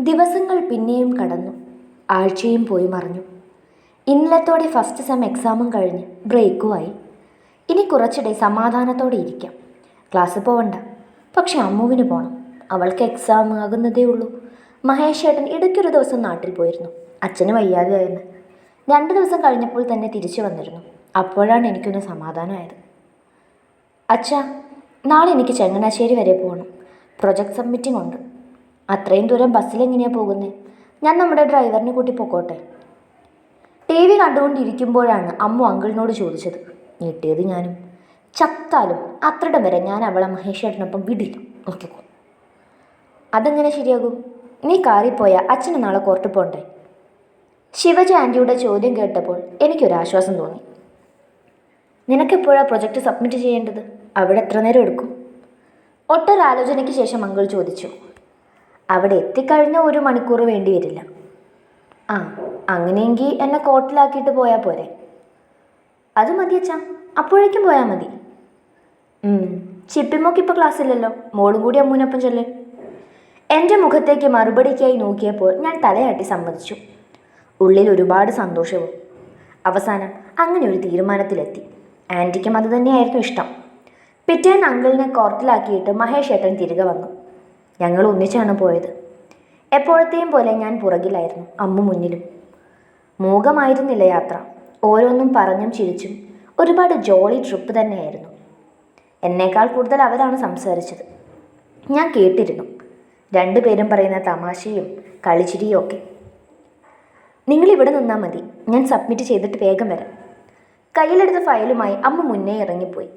ദിവസങ്ങൾ പിന്നെയും കടന്നു. ആഴ്ചയും പോയി മറിഞ്ഞു. ഇന്നലത്തോടെ ഫസ്റ്റ് സെം എക്സാമും കഴിഞ്ഞ് ബ്രേക്കുമായി ഇനി കുറച്ചിടെ സമാധാനത്തോടെ ഇരിക്കാം. ക്ലാസ്സിൽ പോവണ്ട. പക്ഷെ അമ്മുവിന് പോകണം അവൾക്ക് എക്സാം ആകുന്നതേ ഉള്ളൂ. മഹേഷ് ഏട്ടൻ ഇടയ്ക്കൊരു ദിവസം നാട്ടിൽ പോയിരുന്നു. അച്ഛന് വയ്യാതെയായിരുന്നു. രണ്ട് ദിവസം കഴിഞ്ഞപ്പോൾ തന്നെ തിരിച്ചു വന്നിരുന്നു. അപ്പോഴാണ് എനിക്കൊന്ന് സമാധാനമായത്. അച്ഛാ നാളെ എനിക്ക് ചങ്ങനാശ്ശേരി വരെ പോകണം. പ്രൊജക്ട് സബ്മിറ്റിംഗ് ഉണ്ട്. അത്രയും ദൂരം ബസ്സിൽ എങ്ങനെയാ പോകുന്നത് ഞാൻ നമ്മുടെ ഡ്രൈവറിനെ കൂട്ടി പൊക്കോട്ടെ. ടി വി കണ്ടുകൊണ്ടിരിക്കുമ്പോഴാണ് അമ്മു അങ്കിളിനോട് ചോദിച്ചത്. ഞെട്ടിയത് ഞാനും. ചത്താലും അത്രയും വരെ ഞാൻ അവളെ മഹേഷേട്ടനൊപ്പം വിടില്ല. നോക്കിക്കോ. അതെങ്ങനെ ശരിയാകും? നീ അച്ഛനെ അച്ഛന് നാളെ കോർട്ട് പോണ്ടേ? ശിവജ ആന്റിയുടെ ചോദ്യം കേട്ടപ്പോൾ എനിക്കൊരാശ്വാസം തോന്നി. നിനക്കെപ്പോഴാണ് പ്രൊജക്റ്റ് സബ്മിറ്റ് ചെയ്യേണ്ടത്? അവിടെ എത്ര നേരം എടുക്കും? ഒട്ടൊരാലോചനയ്ക്ക് ശേഷം മംഗൾ ചോദിച്ചു. അവിടെ എത്തിക്കഴിഞ്ഞ ഒരു മണിക്കൂർ വേണ്ടി വരില്ല. ആ അങ്ങനെയെങ്കിൽ എന്നെ കോട്ടിലാക്കിയിട്ട് പോയാൽ പോരെ. അത് മതി അച്ഛാ അപ്പോഴേക്കും പോയാൽ മതി. ചിപ്പിമോക്ക് ഇപ്പോൾ ക്ലാസ്സില്ലല്ലോ മോളും കൂടി അമ്മൂനൊപ്പം ചെല്ലേ. എന്റെ മുഖത്തേക്ക് മറുപടിക്കായി നോക്കിയപ്പോൾ ഞാൻ തലയാട്ടി സമ്മതിച്ചു. ഉള്ളിൽ ഒരുപാട് സന്തോഷവും. അവസാനം അങ്ങനെ ഒരു തീരുമാനത്തിലെത്തി. ആന്റിക്കും അത് തന്നെയായിരുന്നു ഇഷ്ടം. പിറ്റേന്ന് അങ്കിളിനെ കോർട്ടിലാക്കിയിട്ട് മഹേഷ് ഏട്ടൻ തിരികെ വന്നു. ഞങ്ങൾ ഒന്നിച്ചാണ് പോയത്. എപ്പോഴത്തെയും പോലെ ഞാൻ പുറകിലായിരുന്നു അമ്മ മുന്നിലും. മൂകമായിരുന്നില്ല യാത്ര. ഓരോന്നും പറഞ്ഞും ചിരിച്ചും ഒരുപാട് ജോളി ട്രിപ്പ് തന്നെയായിരുന്നു. എന്നേക്കാൾ കൂടുതൽ അവരാണ് സംസാരിച്ചത്. ഞാൻ കേട്ടിരുന്നു. രണ്ടുപേരും പറയുന്ന തമാശയും കളിച്ചിരിയും ഒക്കെ. നിങ്ങൾ ഇവിടെ നിന്നാൽ മതി. ഞാൻ സബ്മിറ്റ് ചെയ്തിട്ട് വേഗം വരാം. കയ്യിലെടുത്ത ഫയലുമായി അമ്മ മുന്നേ ഇറങ്ങിപ്പോയി.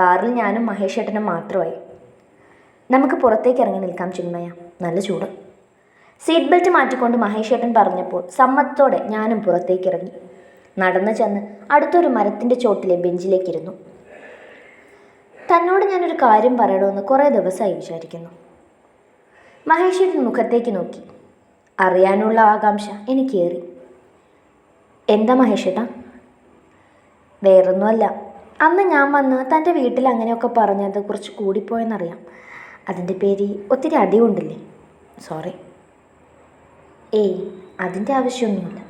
കാറിൽ ഞാനും മഹേഷ് ഏട്ടനും മാത്രമായി. നമുക്ക് പുറത്തേക്ക് ഇറങ്ങി നിൽക്കാം ചിന്മയ. നല്ല ചൂട്. സീറ്റ് ബെൽറ്റ് മാറ്റിക്കൊണ്ട് മഹേഷേട്ടൻ പറഞ്ഞപ്പോൾ സമ്മതത്തോടെ ഞാനും പുറത്തേക്ക് ഇറങ്ങി. നടന്നു ചെന്ന് അടുത്തൊരു മരത്തിന്റെ ചോട്ടിലെ ബെഞ്ചിലേക്കിരുന്നു തന്നോട് ഞാനൊരു കാര്യം പറയണമെന്ന് കുറേ ദിവസമായി വിചാരിക്കുന്നു. മഹേഷേട്ടൻ മുഖത്തേക്ക് നോക്കി. അറിയാനുള്ള ആകാംക്ഷ എനിക്കേറി. എന്താ മഹേഷേട്ടാ? വേറൊന്നുമല്ല. അന്ന് ഞാൻ വന്ന് തന്റെ വീട്ടിൽ അങ്ങനെയൊക്കെ പറഞ്ഞത് കുറച്ച് കൂടിപ്പോയെന്നറിയാം. അതിന്റെ പേര് ഒത്തിരി അടിയുണ്ടില്ലേ സോറി ഏയ് അതിന്റെ ആവശ്യമൊന്നുമില്ല.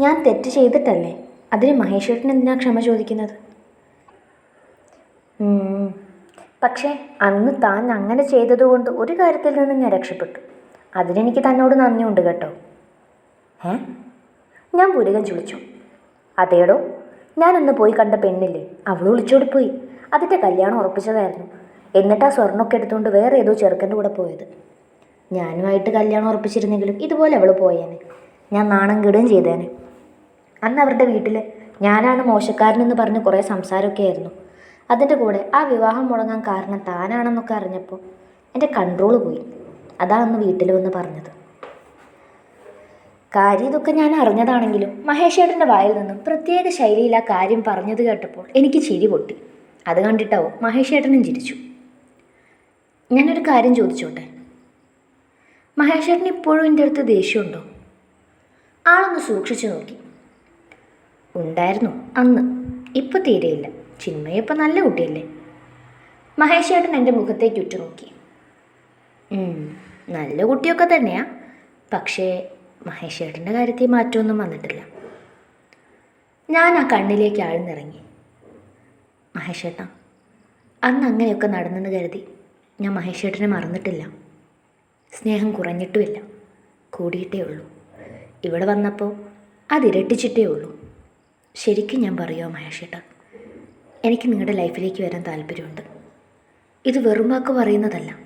ഞാൻ തെറ്റ് ചെയ്തിട്ടല്ലേ? അതിന് മഹേശ്വരൻ എന്തിനാ ക്ഷമ ചോദിക്കുന്നത്? പക്ഷേ അന്ന് താൻ അങ്ങനെ ചെയ്തതുകൊണ്ട് ഒരു കാര്യത്തിൽ നിന്ന് ഞാൻ രക്ഷപ്പെട്ടു. അതിനെനിക്ക് തന്നോട് നന്ദിയുണ്ട് കേട്ടോ. ഏ ഞാൻ പുരുകൻ ചുളിച്ചു. അതേടോ ഞാനൊന്ന് പോയി കണ്ട പെണ്ണില്ലേ? അവൾ വിളിച്ചോടിപ്പോയി. അതിന്റെ കല്യാണം ഉറപ്പിച്ചതായിരുന്നു. എന്നിട്ട് സ്വർണമൊക്കെ എടുത്തുകൊണ്ട് വേറെ ഏതോ ചെറുക്കന്റെ കൂടെ പോയത്. ഞാനുമായിട്ട് കല്യാണം ഉറപ്പിച്ചിരുന്നെങ്കിലും ഇതുപോലെ അവൾ പോയേനെ. ഞാൻ നാണം കെടുകയും ചെയ്തേനെ. അന്ന് അവരുടെ വീട്ടിൽ ഞാനാണ് മോശക്കാരനെന്ന് പറഞ്ഞ് കുറേ സംസാരമൊക്കെ ആയിരുന്നു. അതിന്റെ കൂടെ ആ വിവാഹം മുടങ്ങാൻ കാരണം താനാണെന്നൊക്കെ അറിഞ്ഞപ്പോൾ എന്റെ കൺട്രോൾ പോയി. അതാ അന്ന് വീട്ടിൽ വന്ന് പറഞ്ഞത്. കാര്യം ഇതൊക്കെ ഞാൻ അറിഞ്ഞതാണെങ്കിലും മഹേഷേട്ടന്റെ വായിൽ നിന്നും പ്രത്യേക ശൈലിയിൽ ആ കാര്യം പറഞ്ഞത് കേട്ടപ്പോൾ എനിക്ക് ചിരി പൊട്ടി. അത് കണ്ടിട്ടാവും മഹേഷേട്ടനും ചിരിച്ചു. ഞാനൊരു കാര്യം ചോദിച്ചോട്ടെ? മഹേഷേട്ടന് ഇപ്പോഴും എന്റെ അടുത്ത് ദേഷ്യമുണ്ടോ? ആളൊന്ന് സൂക്ഷിച്ചു നോക്കി. ഉണ്ടായിരുന്നു അന്ന്. ഇപ്പം തീരെയില്ല. ചിന്മയ നല്ല കുട്ടിയല്ലേ? മഹേഷേട്ടൻ എന്റെ മുഖത്തേക്ക് ഉറ്റുനോക്കി. നല്ല കുട്ടിയൊക്കെ തന്നെയാ. പക്ഷേ മഹേഷേട്ടന്റെ കാര്യത്തിൽ മാറ്റമൊന്നും വന്നിട്ടില്ല. ഞാൻ ആ കണ്ണിലേക്ക് ആഴ്ന്നിറങ്ങി. മഹേഷേട്ടാ അന്ന് അങ്ങനെയൊക്കെ നടന്നെന്ന് കരുതി. ഞാൻ മഹേഷേട്ടനെ മറന്നിട്ടില്ല. സ്നേഹം കുറഞ്ഞിട്ടുമില്ല. കൂടിയിട്ടേ ഉള്ളൂ. ഇവിടെ വന്നപ്പോൾ അതിരട്ടിച്ചിട്ടേ ഉള്ളൂ. ശരിക്കും ഞാൻ പറയുമോ മഹേഷേട്ട എനിക്ക് നിങ്ങളുടെ ലൈഫിലേക്ക് വരാൻ താല്പര്യമുണ്ട്. ഇത് വെറും വാക്ക് പറയുന്നതല്ല.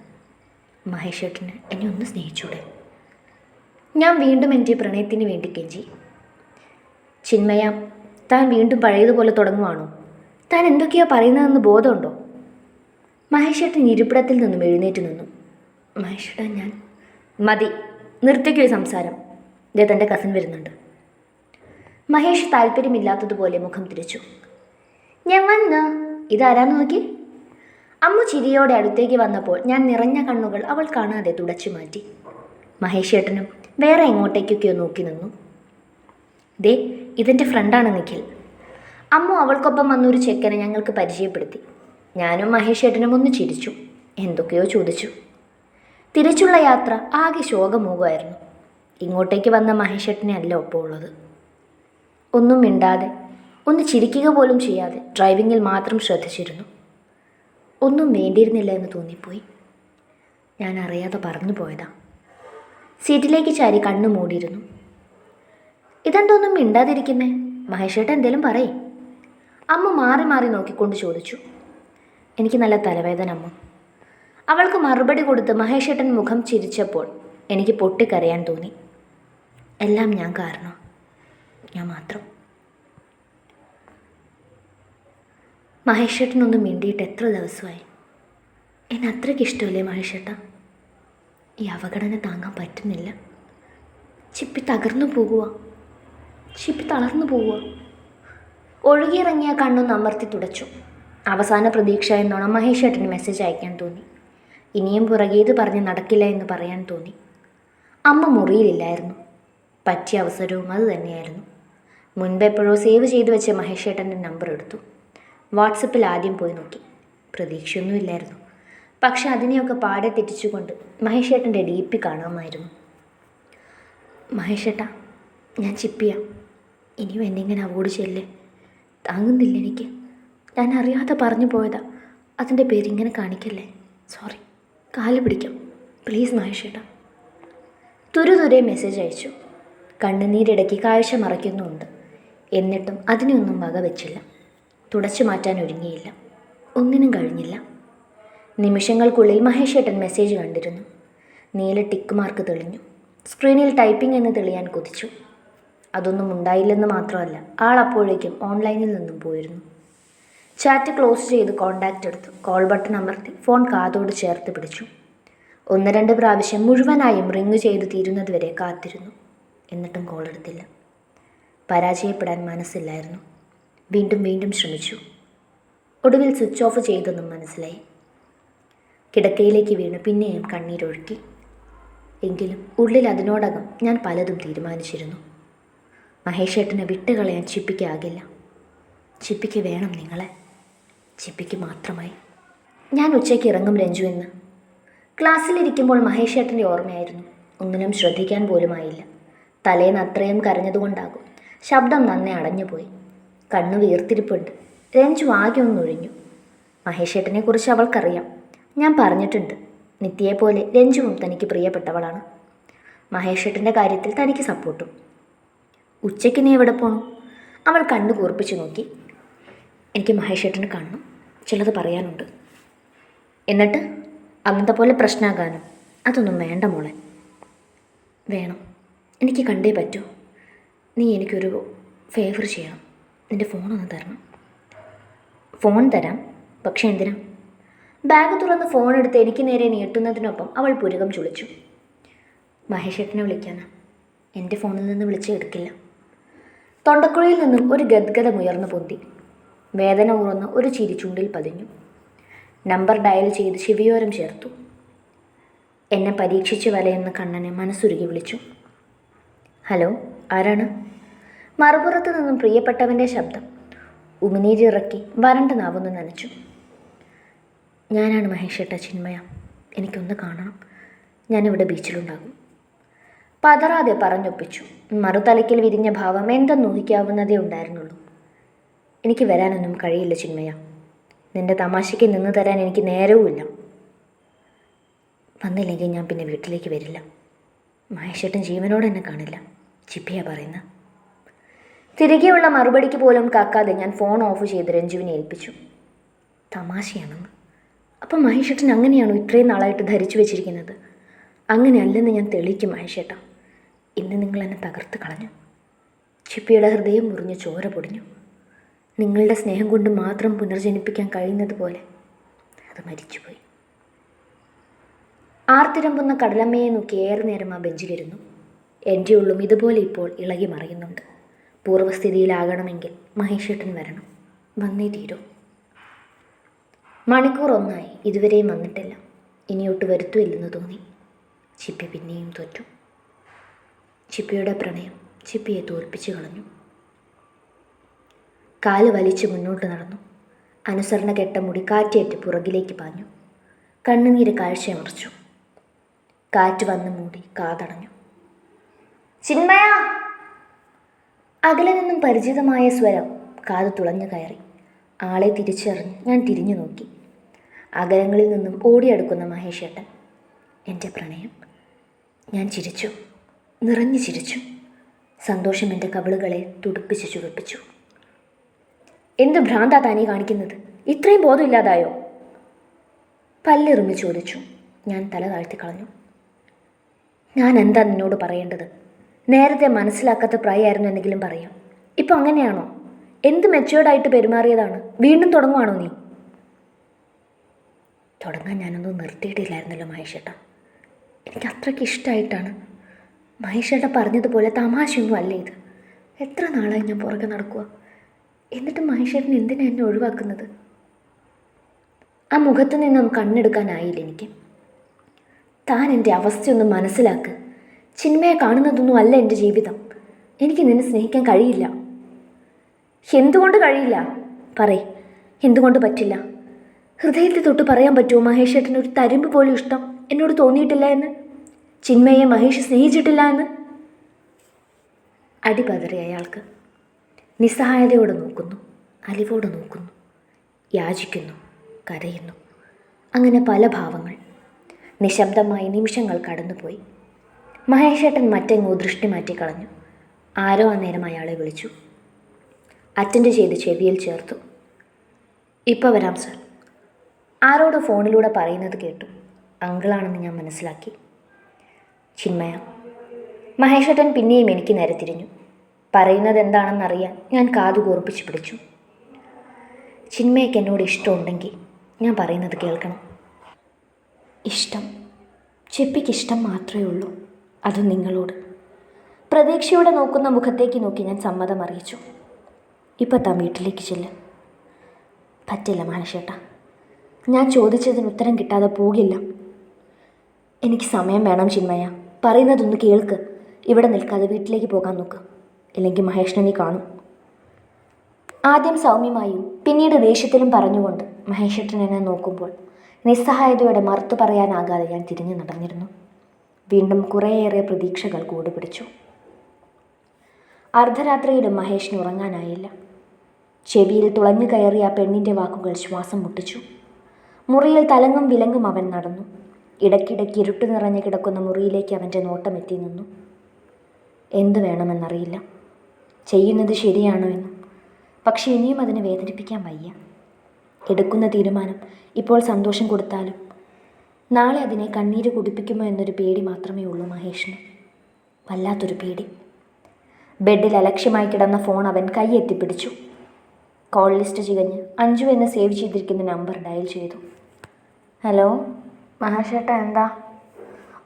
മഹേഷേട്ടന് എന്നെ ഒന്ന് സ്നേഹിച്ചൂടെ? ഞാൻ വീണ്ടും എന്റെ പ്രണയത്തിന് വേണ്ടി കെഞ്ചി. ചിന്മയ താൻ വീണ്ടും പഴയതുപോലെ തുടങ്ങുവാണോ? താൻ എന്തൊക്കെയാ പറയുന്നതെന്ന് ബോധമുണ്ടോ? മഹേഷേട്ടൻ ഇരിപ്പിടത്തിൽ നിന്നും എഴുന്നേറ്റ് നിന്നു. മഹേഷേട്ടാ ഞാൻ മതി നിർത്തിക്കോ സംസാരം. ഇതേ തന്റെ കസിൻ വരുന്നുണ്ട്. മഹേഷ് താല്പര്യമില്ലാത്തതുപോലെ മുഖം തിരിച്ചു. ഞാൻ വന്ന് ഇതാരാന്ന് നോക്കി? അമ്മ ചിരിയോടെ അടുത്തേക്ക് വന്നപ്പോൾ ഞാൻ നിറഞ്ഞ കണ്ണുകൾ അവൾ കാണാതെ തുടച്ചു മാറ്റി. മഹേഷ് ഏട്ടനും വേറെ എങ്ങോട്ടേക്കൊക്കെയോ നോക്കി നിന്നു. ദേ ഇതെന്റെ ഫ്രണ്ടാണ് നിഖിൽ. അമ്മു അവൾക്കൊപ്പം വന്നൊരു ചെക്കനെ ഞങ്ങൾക്ക് പരിചയപ്പെടുത്തി. ഞാനും മഹേഷ് ഏട്ടനും ഒന്ന് ചിരിച്ചു. എന്തൊക്കെയോ ചോദിച്ചു. തിരിച്ചുള്ള യാത്ര ആകെ ശോകമൂകമായിരുന്നു. ഇങ്ങോട്ടേക്ക് വന്ന മഹേഷേട്ടനെ അല്ല ഒപ്പം ഉള്ളത് ഒന്നും മിണ്ടാതെ ഒന്ന് ചിരിക്കുക പോലും ചെയ്യാതെ ഡ്രൈവിങ്ങിൽ മാത്രം ശ്രദ്ധിച്ചിരുന്നു. ഒന്നും വേണ്ടിയിരുന്നില്ല എന്ന് തോന്നിപ്പോയി. ഞാൻ അറിയാതെ പറഞ്ഞു പോയതാ. സീറ്റിലേക്ക് ചാരി കണ്ണു മൂടിയിരുന്നു. ഇതെന്തോന്നും മിണ്ടാതിരിക്കുന്നേ? മഹേഷേട്ടൻ എന്തേലും പറയേ? അമ്മ മാറി മാറി നോക്കിക്കൊണ്ട് ചോദിച്ചു. എനിക്ക് നല്ല തലവേദന അമ്മ. അവൾക്ക് മറുപടി കൊടുത്ത് മഹേഷേട്ടൻ മുഖം ചിരിച്ചപ്പോൾ എനിക്ക് പൊട്ടിക്കരയാൻ തോന്നി. എല്ലാം ഞാൻ കാരണം ഞാൻ മാത്രം. മഹേഷേട്ടനൊന്ന് മിണ്ടിയിട്ട് എത്ര ദിവസമായി? എന്നെ അത്രയ്ക്ക് ഇഷ്ടമല്ലേ മഹേഷേട്ട? ഈ അവഗണന താങ്ങാൻ പറ്റുന്നില്ല. ചിപ്പി തകർന്നു പോകുക ചിപ്പി തളർന്നു പോവുക ഒഴുകിയിറങ്ങിയ കണ്ണൊന്ന് അമർത്തി തുടച്ചു. അവസാന പ്രതീക്ഷ എന്നോണം മഹേഷ് ഏട്ടന് മെസ്സേജ് അയക്കാൻ തോന്നി. ഇനിയും പുറകേത് പറഞ്ഞ് നടക്കില്ല എന്ന് പറയാൻ തോന്നി. അമ്മ മുറിയിലില്ലായിരുന്നു. പറ്റിയ അവസരവും അത് തന്നെയായിരുന്നു. മുൻപെപ്പോഴോ സേവ് ചെയ്തു വെച്ച മഹേഷ് ഏട്ടന്റെ നമ്പർ എടുത്തു. വാട്സപ്പിൽ ആദ്യം പോയി നോക്കി. പ്രതീക്ഷയൊന്നുമില്ലായിരുന്നു പക്ഷെ അതിനെയൊക്കെ പാടെ തെറ്റിച്ചുകൊണ്ട് മഹേഷ് ഏട്ടന്റെ ഡി പി കാണാമായിരുന്നു. മഹേഷ് മഹേഷേട്ടാ ഞാൻ ചിപ്പിയാ. ഇനിയും എന്നെ ഇങ്ങനെ അവോയ്ഡ് ചെയ്യല്ലേ? താങ്ങുന്നില്ല എനിക്ക്. ഞാൻ അറിയാതെ പറഞ്ഞു പോയതാ. അതിന്റെ പേര് ഇങ്ങനെ കാണിക്കല്ലേ? സോറി കാൽ പിടിക്കാം. പ്ലീസ് മഹേഷേട്ടാ തുരുതുരെ മെസ്സേജ് അയച്ചു. കണ്ണുനീരിടയ്ക്ക് കാഴ്ച മറയ്ക്കുന്നുമുണ്ട്. എന്നിട്ടും അതിനെയൊന്നും വക വെച്ചില്ല തുടച്ചു മാറ്റാൻ ഒരുങ്ങിയില്ല. ഒന്നിനും കഴിഞ്ഞില്ല. നിമിഷങ്ങൾക്കുള്ളിൽ മഹേഷേട്ടൻ മെസ്സേജ് കണ്ടിരുന്നു. നീല ടിക്ക് മാർക്ക് തെളിഞ്ഞു. സ്ക്രീനിൽ ടൈപ്പിംഗ് എന്ന് തെളിയാൻ കൊതിച്ചു. അതൊന്നും ഉണ്ടായില്ലെന്ന് മാത്രമല്ല ആൾ അപ്പോഴേക്കും ഓൺലൈനിൽ നിന്നും പോയിരുന്നു. ചാറ്റ് ക്ലോസ് ചെയ്ത് കോണ്ടാക്റ്റ് എടുത്തു. കോൾ ബട്ടൺ അമർത്തി. ഫോൺ കാതോട് ചേർത്ത് പിടിച്ചു. ഒന്ന് രണ്ട് പ്രാവശ്യം മുഴുവനായും റിങ് ചെയ്ത് തീരുന്നതുവരെ കാത്തിരുന്നു. എന്നിട്ടും കോൾ എടുത്തില്ല. പരാജയപ്പെടാൻ മനസ്സില്ലായിരുന്നു. വീണ്ടും വീണ്ടും ശ്രമിച്ചു. ഒടുവിൽ സ്വിച്ച് ഓഫ് ചെയ്തെന്നും മനസ്സിലായി. കിടക്കയിലേക്ക് വീണ് പിന്നെയും കണ്ണീരൊഴുക്കി. എങ്കിലും ഉള്ളിൽ അതിനോടകം ഞാൻ പലതും തീരുമാനിച്ചിരുന്നു. മഹേഷേട്ടനെ വിട്ടുകളയാൻ ചിപ്പിക്കാകില്ല. ചിപ്പിക്ക് വേണം നിങ്ങളെ. ചിപ്പിക്ക് മാത്രമായി. ഞാൻ ഉച്ചയ്ക്ക് ഇറങ്ങും രഞ്ജു എന്ന്. ക്ലാസ്സിലിരിക്കുമ്പോൾ മഹേഷേട്ടന്റെ ഓർമ്മയായിരുന്നു. ഒന്നിനും ശ്രദ്ധിക്കാൻ പോലുമായില്ല. തലേന്ന് അത്രയും കരഞ്ഞതുകൊണ്ടാകും. ശബ്ദം നന്നെ അടഞ്ഞുപോയി. കണ്ണു വീർത്തിരിപ്പുണ്ട്. രഞ്ജു ആകെ ഒന്നൊഴിഞ്ഞു മഹേഷേട്ടനെക്കുറിച്ച് അവൾക്കറിയാം. ഞാൻ പറഞ്ഞിട്ടുണ്ട്. നിത്യയെപ്പോലെ രഞ്ജുവും തനിക്ക് പ്രിയപ്പെട്ടവളാണ്. മഹേഷേട്ടന്റെ കാര്യത്തിൽ തനിക്ക് സപ്പോർട്ടും. ഉച്ചയ്ക്ക് നീ എവിടെ പോണു? അവൾ കണ്ണു കൂർപ്പിച്ച് നോക്കി. എനിക്ക് മഹേഷേട്ടനെ കാണണം. ചിലത് പറയാനുണ്ട്. എന്നിട്ട് അന്നത്തെ പോലെ പ്രശ്നമാകാനും അതൊന്നും വേണ്ട മോളെ. വേണം. എനിക്ക് കണ്ടേ പറ്റൂ. നീ എനിക്കൊരു ഫേവർ ചെയ്യണം. നിന്റെ ഫോണൊന്ന് തരണം. ഫോൺ തരാം. പക്ഷെ എന്തിനാ? ബാഗ് തുറന്ന് ഫോൺ എടുത്ത് എനിക്ക് നേരെ നീട്ടുന്നതിനൊപ്പം അവൾ പുരുകം ചുളിച്ചു. മഹേഷേട്ടനെ വിളിക്കാനാ. എന്റെ ഫോണിൽ നിന്ന് വിളിച്ച് എടുക്കില്ല. തൊണ്ടക്കുഴിയിൽ നിന്നും ഒരു ഗദ്ഗതമുയർന്നു പൊന്തി. വേദന ഉറന്ന് ഒരു ചിരി ചുണ്ടിൽ പതിഞ്ഞു. നമ്പർ ഡയൽ ചെയ്ത് ശിവയോരം ചേർത്തു. എന്നെ പരീക്ഷിച്ച് വലയെന്ന് കണ്ണനെ മനസ്സുരുകി വിളിച്ചു. ഹലോ ആരാണ്? മറുപുറത്ത് നിന്നും പ്രിയപ്പെട്ടവന്റെ ശബ്ദം. ഉമിനീരിറക്കി വരണ്ട നാവൊന്ന് നനച്ചു. ഞാനാണ് മഹേഷേട്ട ചിന്മയ. എനിക്കൊന്ന് കാണണം. ഞാനിവിടെ ബീച്ചിലുണ്ടാകും. പതറാതെ പറഞ്ഞൊപ്പിച്ചു. മറുതലയ്ക്കിൽ വിരിഞ്ഞ ഭാവം എന്തെന്ന് ഊഹിക്കാവുന്നതേ ഉണ്ടായിരുന്നുള്ളൂ. എനിക്ക് വരാനൊന്നും കഴിയില്ല ചിന്മയ. നിന്റെ തമാശയ്ക്ക് നിന്ന് തരാൻ എനിക്ക് നേരവുമില്ല. വന്നില്ലെങ്കിൽ ഞാൻ പിന്നെ വീട്ടിലേക്ക് വരില്ല. മഹേഷേട്ടൻ ജീവനോടെ എന്നെ കാണില്ല ചിപ്പിയ പറയുന്ന. തിരികെയുള്ള മറുപടിക്ക് പോലും കാക്കാതെ ഞാൻ ഫോൺ ഓഫ് ചെയ്ത് രഞ്ജുവിനെ ഏൽപ്പിച്ചു. തമാശയാണെന്ന്. അപ്പം മഹേഷേട്ടൻ അങ്ങനെയാണോ ഇത്രയും നാളായിട്ട് ധരിച്ചു വെച്ചിരിക്കുന്നത്? അങ്ങനെയല്ലെന്ന് ഞാൻ തെളിയിക്കും മഹേഷേട്ട ഇന്ന് നിങ്ങൾ എന്നെ തകർത്ത് കളഞ്ഞു. ചിപ്പിയുടെ ഹൃദയം മുറിഞ്ഞ് ചോര പൊടിഞ്ഞു. നിങ്ങളുടെ സ്നേഹം കൊണ്ട് മാത്രം പുനർജനിപ്പിക്കാൻ കഴിയുന്നത് പോലെ അത് മരിച്ചുപോയി. ആർത്തിരമ്പുന്ന കടലമ്മയെ നോക്കി ഏറെ നേരം ആ ബെഞ്ചിലിരുന്നു. എന്റെ ഉള്ളും ഇതുപോലെ ഇപ്പോൾ ഇളകി മറിയുന്നുണ്ട്. പൂർവസ്ഥിതിയിലാകണമെങ്കിൽ മഹേഷേട്ടൻ വരണം. വന്നേ തീരൂ. മണിക്കൂർ ഒന്നായി. ഇതുവരെയും വന്നിട്ടില്ല. ഇനിയൊട്ട് വരുത്തുമില്ലെന്ന് തോന്നി. ചിപ്പി പിന്നെയും തോറ്റു. ചിപ്പിയുടെ പ്രണയം ചിപ്പിയെ തോൽപ്പിച്ചു കളഞ്ഞു. കാൽ വലിച്ചു മുന്നോട്ട് നടന്നു. അനുസരണ കെട്ട മുടി കാറ്റേറ്റ് പുറകിലേക്ക് പാഞ്ഞു. കണ്ണുനീര് കാഴ്ചയമറിച്ചു. കാറ്റ് വന്ന് മൂടി കാതടഞ്ഞു. ചിന്മയ! അകലെ നിന്നും പരിചിതമായ സ്വരം കാത് തുളഞ്ഞു കയറി. ആളെ തിരിച്ചറിഞ്ഞ് ഞാൻ തിരിഞ്ഞു നോക്കി. അകലങ്ങളിൽ നിന്നും ഓടിയെടുക്കുന്ന മഹേഷേട്ടൻ. എന്റെ പ്രണയം. ഞാൻ ചിരിച്ചു. നിറഞ്ഞു ചിരിച്ചു. സന്തോഷം എന്റെ കവിളുകളെ തുടുപ്പിച്ച് ചുവപ്പിച്ചു. എന്ത് ഭ്രാന്താ താനീ കാണിക്കുന്നത്? ഇത്രയും ബോധമില്ലാതായോ? പല്ലെറുമ്പി ചോദിച്ചു. ഞാൻ തല താഴ്ത്തി കളഞ്ഞു. ഞാൻ എന്താ നിന്നോട് പറയേണ്ടത്? നേരത്തെ മനസ്സിലാക്കാത്ത പ്രായമായിരുന്നു എന്തെങ്കിലും പറയാം. ഇപ്പം അങ്ങനെയാണോ? എന്ത് മെച്ചുവേർഡായിട്ട് പെരുമാറിയതാണ്? വീണ്ടും തുടങ്ങുവാണോ നീ? തുടങ്ങാൻ ഞാനൊന്നും നിർത്തിയിട്ടില്ലായിരുന്നല്ലോ മഹേഷേട്ട. എനിക്ക് അത്രയ്ക്ക് ഇഷ്ടമായിട്ടാണ് മഹേഷേട്ട പറഞ്ഞതുപോലെ തമാശയൊന്നും അല്ല ഇത്. എത്ര നാളായി ഞാൻ പുറകെ നടക്കുക എന്നിട്ട് മഹേശ്വരൻ എന്തിനാ എന്നെ ഒഴിവാക്കുന്നത്? ആ മുഖത്ത് നിന്നും കണ്ണെടുക്കാനായില്ല എനിക്ക്. താൻ എന്റെ അവസ്ഥയൊന്നും മനസ്സിലാക്ക്. ചിന്മയെ കാണുന്നതൊന്നും അല്ല എന്റെ ജീവിതം. എനിക്ക് നിന്നെ സ്നേഹിക്കാൻ കഴിയില്ല. എന്തുകൊണ്ട് കഴിയില്ല? പറയ്. എന്തുകൊണ്ട് പറ്റില്ല? ഹൃദയത്തിൽ തൊട്ട് പറയാൻ പറ്റുമോ മഹേഷേട്ടന് ഒരു തരുമ്പ് പോലും ഇഷ്ടം എന്നോട് തോന്നിയിട്ടില്ല എന്ന്? ചിന്മയെ മഹേഷ് സ്നേഹിച്ചിട്ടില്ല എന്ന്? അടിപതറി അയാൾക്ക്. നിസ്സഹായതയോടെ നോക്കുന്നു അലിവോടെ നോക്കുന്നു യാചിക്കുന്നു കരയുന്നു. അങ്ങനെ പല ഭാവങ്ങൾ. നിശബ്ദമായി നിമിഷങ്ങൾ കടന്നുപോയി. മഹേഷേട്ടൻ മറ്റെങ്ങോ ദൃഷ്ടി മാറ്റിക്കളഞ്ഞു ആരോ അന്നേരം അയാളെ വിളിച്ചു. അറ്റൻഡ് ചെയ്ത് ചെവിയിൽ ചേർത്തു. ഇപ്പോൾ വരാം സർ. ആരോട് ഫോണിലൂടെ പറയുന്നത് കേട്ടു. അങ്കിളാണെന്ന് ഞാൻ മനസ്സിലാക്കി. ചിന്മയ മഹേഷേട്ടൻ പിന്നെയും എനിക്ക് നേരെ തിരിഞ്ഞു. പറയുന്നത് എന്താണെന്നറിയാൻ ഞാൻ കാതു കൂർപ്പിച്ച് പിടിച്ചു. ചിന്മയ്ക്ക് എന്നോട് ഇഷ്ടമുണ്ടെങ്കിൽ ഞാൻ പറയുന്നത് കേൾക്കണം. ഇഷ്ടം. ചെപ്പിക്ക് ഇഷ്ടം മാത്രമേ ഉള്ളൂ. അത് നിങ്ങളോട്. പ്രതീക്ഷയോടെ നോക്കുന്ന മുഖത്തേക്ക് നോക്കി ഞാൻ സമ്മതം അറിയിച്ചു ഇപ്പം താൻ വീട്ടിലേക്ക് ചെല്ല്. പറ്റില്ല മാനശേട്ടാ ഞാൻ ചോദിച്ചതിന് ഉത്തരം കിട്ടാതെ പോകില്ല. എനിക്ക് സമയം വേണം ചിന്മയ. പറയുന്നതൊന്ന് കേൾക്ക്. ഇവിടെ നിൽക്കാതെ വീട്ടിലേക്ക് പോകാൻ നോക്ക്. ഇല്ലെങ്കിൽ മഹേഷിനെ നീ കാണും. ആദ്യം സൗമ്യമായും പിന്നീട് ദേഷ്യത്തിലും പറഞ്ഞുകൊണ്ട് മഹേഷേട്ടൻ എന്നെ നോക്കുമ്പോൾ നിസ്സഹായതയോടെ മറുത്തു പറയാനാകാതെ ഞാൻ തിരിഞ്ഞു നടന്നിരുന്നു. വീണ്ടും കുറേയേറെ പ്രതീക്ഷകൾ കൂടുപിടിച്ചു. അർദ്ധരാത്രിയിലും മഹേഷിന് ഉറങ്ങാനായില്ല. ചെവിയിൽ തുളഞ്ഞു കയറിയ പെണ്ണിന്റെ വാക്കുകൾ ശ്വാസം മുട്ടിച്ചു. മുറിയിൽ തലങ്ങും വിലങ്ങും അവൻ നടന്നു. ഇടയ്ക്കിടയ്ക്ക് ഇരുട്ട് നിറഞ്ഞു കിടക്കുന്ന മുറിയിലേക്ക് അവന്റെ നോട്ടം എത്തി നിന്നു. എന്തു വേണമെന്നറിയില്ല. ചെയ്യുന്നത് ശരിയാണോ എന്നും. പക്ഷേ ഇനിയും അതിനെ വേദനിപ്പിക്കാൻ വയ്യ. എടുക്കുന്ന തീരുമാനം ഇപ്പോൾ സന്തോഷം കൊടുത്താലും നാളെ അതിനെ കണ്ണീര് കുടിപ്പിക്കുമോ എന്നൊരു പേടി മാത്രമേ ഉള്ളൂ മഹേഷിന്. വല്ലാത്തൊരു പേടി. ബെഡിൽ അലക്ഷ്യമായി കിടന്ന ഫോൺ അവൻ കൈയെത്തിപ്പിടിച്ചു. കോൾ ലിസ്റ്റ് ചികഞ്ഞ് അഞ്ജു എന്ന് സേവ് ചെയ്തിരിക്കുന്ന നമ്പർ ഡയൽ ചെയ്തു. ഹലോ? മഹാശേട്ട എന്താ?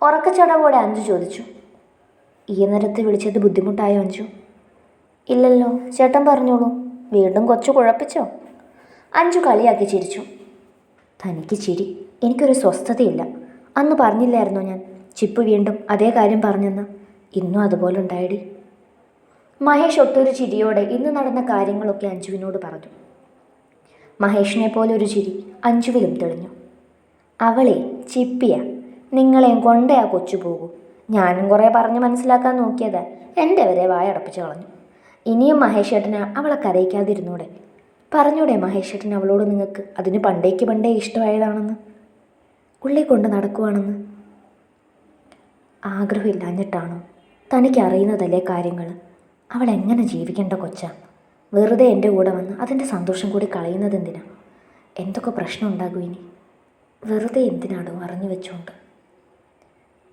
ഉറക്കച്ചടവോടെ അഞ്ജു ചോദിച്ചു. ഈ നേരത്ത് വിളിച്ചത് ബുദ്ധിമുട്ടായോ അഞ്ജു? ഇല്ലല്ലോ ചേട്ടൻ പറഞ്ഞോളൂ. വീണ്ടും കൊച്ചു കുഴപ്പിച്ചോ? അഞ്ചു കളിയാക്കി ചിരിച്ചു. തനിക്ക് ചിരി എനിക്കൊരു സ്വസ്ഥതയില്ല. അന്ന് പറഞ്ഞില്ലായിരുന്നോ ഞാൻ? ചിപ്പ് വീണ്ടും അതേ കാര്യം പറഞ്ഞെന്ന്. ഇന്നും അതുപോലെ ഉണ്ടായിടി. മഹേഷ് ഒട്ടൊരു ചിരിയോടെ ഇന്ന് നടന്ന കാര്യങ്ങളൊക്കെ അഞ്ജുവിനോട് പറഞ്ഞു. മഹേഷിനെ പോലെ ഒരു ചിരി അഞ്ജുവിലും തെളിഞ്ഞു. അവളെ ചിപ്പിയ നിങ്ങളെയും കൊണ്ടേ ആ കൊച്ചു പോകൂ. ഞാനും കുറേ പറഞ്ഞ് മനസ്സിലാക്കാൻ നോക്കിയത്. എന്റെ വരെ വായടപ്പിച്ച് കളഞ്ഞു. ഇനിയും മഹേഷേട്ടന് അവളെ കരയിക്കാതിരുന്നൂടെ? പറഞ്ഞൂടെ മഹേഷേട്ടൻ അവളോട് നിങ്ങൾക്ക് അതിന് പണ്ടേക്ക് പണ്ടേ ഇഷ്ടമായതാണെന്ന്? ഉള്ളിൽ കൊണ്ട് നടക്കുവാണെന്ന്? ആഗ്രഹമില്ലാഞ്ഞിട്ടാണോ? തനിക്ക് അറിയുന്നതല്ലേ കാര്യങ്ങൾ അവൾ എങ്ങനെ ജീവിക്കേണ്ട കൊച്ച? വെറുതെ എന്റെ കൂടെ വന്ന് അതിന്റെ സന്തോഷം കൂടി കളയുന്നത് എന്തിനാ എന്തൊക്കെ പ്രശ്നം ഉണ്ടാകും ഇനി? വെറുതെ എന്തിനാണോ അറിഞ്ഞു വെച്ചുകൊണ്ട്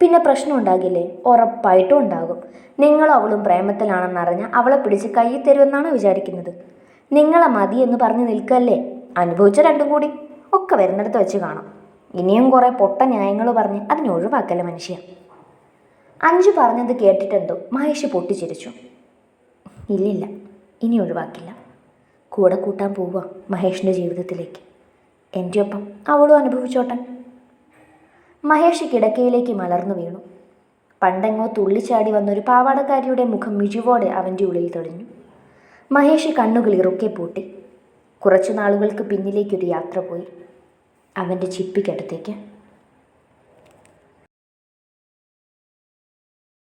പിന്നെ പ്രശ്നം ഉണ്ടാകില്ലേ? ഉറപ്പായിട്ടും ഉണ്ടാകും. നിങ്ങളും അവളും പ്രേമത്തിലാണെന്നറിഞ്ഞ് അവളെ പിടിച്ച് കൈ തരുമെന്നാണ് വിചാരിക്കുന്നത്. നിങ്ങളെ മതി എന്ന് പറഞ്ഞ് നിൽക്കല്ലേ? അനുഭവിച്ച രണ്ടും കൂടി. ഒക്കെ വരുന്നിടത്ത് വെച്ച് കാണാം. ഇനിയും കുറേ പൊട്ട ന്യായങ്ങൾ പറഞ്ഞ് അതിനെ ഒഴിവാക്കല്ലേ മനുഷ്യ? അഞ്ചു പറഞ്ഞത് കേട്ടിട്ടെന്തോ മഹേഷ് പൊട്ടിച്ചിരിച്ചു. ഇല്ലില്ല ഇനി ഒഴിവാക്കില്ല. കൂടെ കൂട്ടാൻ പോവുക മഹേഷിന്റെ ജീവിതത്തിലേക്ക്. എന്റെ ഒപ്പം അവളും അനുഭവിച്ചോട്ടെ. മഹേഷ് കിടക്കയിലേക്ക് മലർന്നു വീണു. പണ്ടെങ്ങോ തുള്ളിച്ചാടി വന്നൊരു പാവാടക്കാരിയുടെ മുഖം മിഴിവോടെ അവന്റെ ഉള്ളിൽ തെളിഞ്ഞു. മഹേഷ് കണ്ണുകൾ ഇറുക്കെ പൂട്ടി. കുറച്ചു നാളുകൾക്ക് പിന്നിലേക്കൊരു യാത്ര പോയി. അവന്റെ ചിപ്പിക്കടുത്തേക്ക്